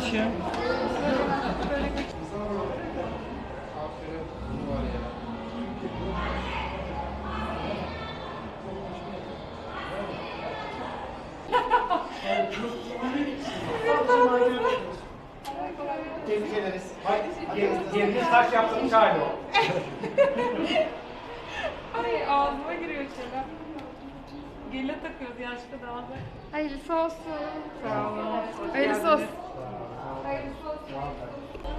güzelmiş ya. Tebrik ederiz. Yeriniz taş yaptırmış hali o. Ay ağzıma giriyor şeyler. Gele takıyoruz yaşlı da. Hayırlısı olsun. Sağ olun. Hayırlısı olsun.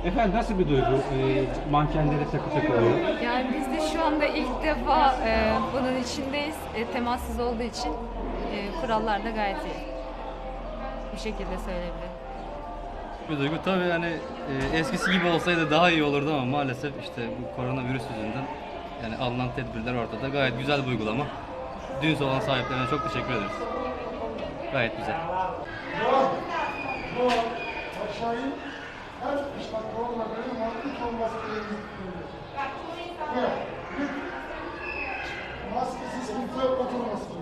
Efendim nasıl bir duygu e, mankenlere takı takılıyor? Yani biz de şu anda ilk defa e, bunun içindeyiz. E, temassız olduğu için e, kurallar da gayet iyi. Bu şekilde söyleyebilirim. bir duygu. Tabii hani e, eskisi gibi olsaydı daha iyi olurdu ama maalesef işte bu koronavirüs yüzünden yani alınan tedbirler ortada. Gayet güzel bir uygulama. Düğün salon sahiplerine çok teşekkür ederiz. Gayet güzel. Aşağıyı her işte korona böyle mantık olması gerekiyor. Evet. Maskesiz kimse oturmasın.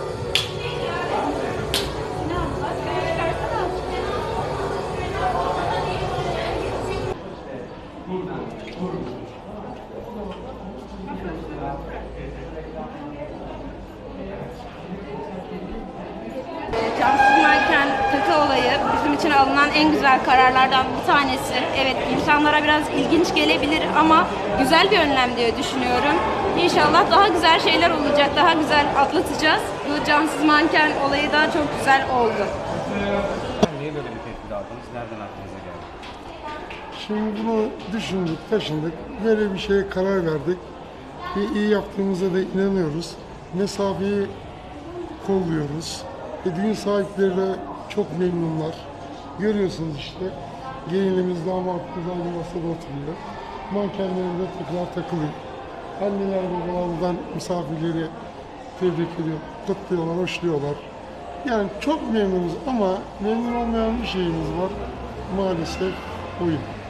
Cansız manken takı olayı bizim için alınan en güzel kararlardan bir tanesi. Evet insanlara biraz ilginç gelebilir ama güzel bir önlem diye düşünüyorum. İnşallah daha güzel şeyler olacak, daha güzel atlatacağız. Bu cansız manken olayı da çok güzel oldu. Niye böyle bir tedbir aldınız? Nereden aklınıza geldi? Şimdi bunu düşündük, taşındık. Böyle bir şeye karar verdik. Ve iyi yaptığımıza da inanıyoruz. Mesafeyi kolluyoruz. E, düğün sahipleri de çok memnunlar. Görüyorsunuz işte. Gelinimiz damatımız aynı masada oturuyor. Mankenlerinde takılar takılıyor. Anneler babalar buradan misafirleri tebrik ediyor, kutluyorlar, hoşluyorlar. Yani çok memnunuz ama memnun olmayan bir şeyimiz var. Maalesef oyun.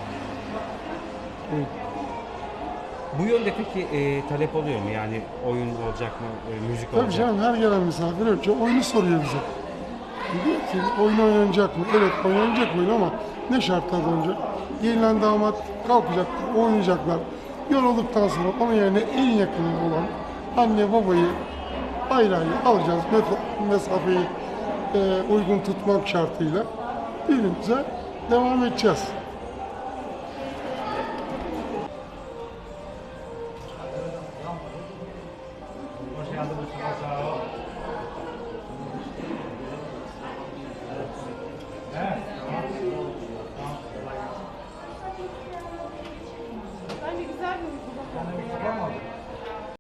Bu yönde peki e, talep oluyor mu? Yani oyun olacak mı? E, müzik Tabii olacak canım her gelen misafir önce oyunu soruyor bize. Diyor ki oyun oynanacak mı? Evet oynanacak oyun ama ne şartlarda oynayacak? Gelinen damat kalkacaklar, oynayacaklar. Yorulduktan sonra onun yerine en yakını olan anne babayı ayrı alacağız. Mes- Mesafeyi e, uygun tutmak şartıyla düğünümüze devam edeceğiz. Bence güzel bir uygulama.